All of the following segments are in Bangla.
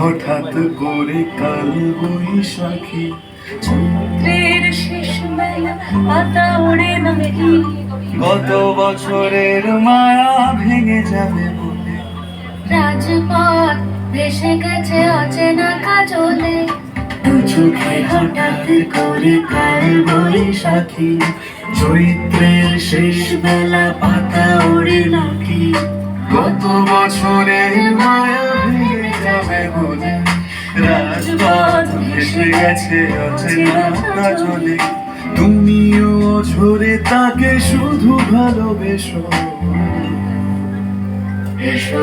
হঠাৎ করে কাল বৈশাখী। চৈত্রের শেষ বেলা পাতা ওড়ে নাকি? গত বছরের মায়া ভেঙে যাবে বলে। রাজপথ ভেসে গেছে অচেনা কাজলে। দু চোখে হঠাৎ করে কাল বৈশাখী। চৈত্রের শেষ বেলা পাতা ওড়ে নাকি? গত বছরের মায়া বলে রাজপথ ভেসে গেছে তুমিও ঝরে তাকে শুধু ভালোবেসো। এসো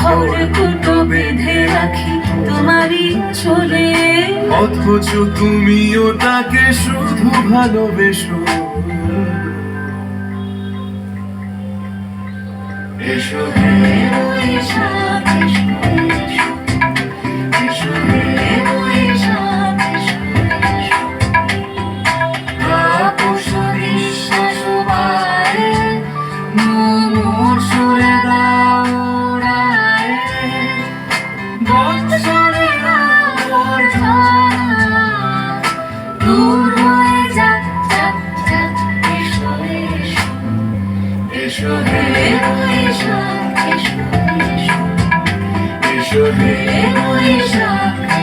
খড়কুটো বেঁধে রাখি তোমারই চলে। অথচ তুমিও তাকে শুধু ভালোবেসো। এসো এসো সুরে এসো এসো এসো বৈশাখ